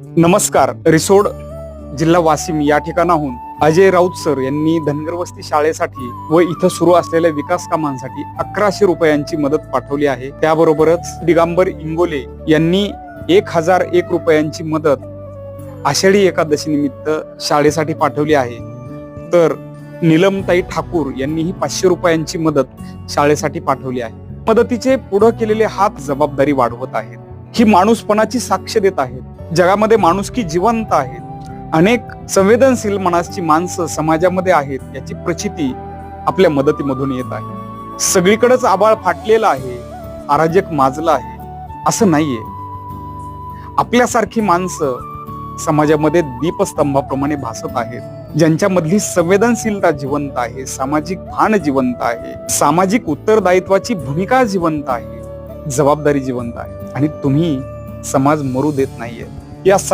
नमस्कार रिसोड जिल्हा वाशिम या ठिकाणाहून अजय राऊत सर यांनी धनगरवस्ती शाळेसाठी व इथं सुरू असलेल्या विकास कामांसाठी अकराशे रुपयांची मदत पाठवली आहे. त्याबरोबरच दिगंबर इंगोले यांनी एक हजार एक रुपयांची मदत आषाढी एकादशी निमित्त शाळेसाठी पाठवली आहे. तर निलमताई ठाकूर यांनीही पाचशे रुपयांची मदत शाळेसाठी पाठवली आहे. मदतीचे पुढे केलेले हात जबाबदारी वाढवत आहेत. ही माणूसपणाची साक्ष देत आहेत. जगामध्ये माणुसकी जिवंत आहेत. अनेक संवेदनशील मनाची माणसं समाजामध्ये आहेत याची प्रचिती आपल्या मदतीमधून येत आहे. सगळीकडेच आबाळ फाटलेलं आहे अराजक माजलं आहे असं नाहीये. आपल्यासारखी माणसं समाजामध्ये दीपस्तंभाप्रमाणे भासत आहेत. ज्यांच्यामधली संवेदनशीलता जिवंत आहे सामाजिक भान जिवंत आहे सामाजिक उत्तरदायित्वाची भूमिका जिवंत आहे जबाबदारी जिवंत आहे. आणि तुम्ही समाज मरू देत नाहीये. या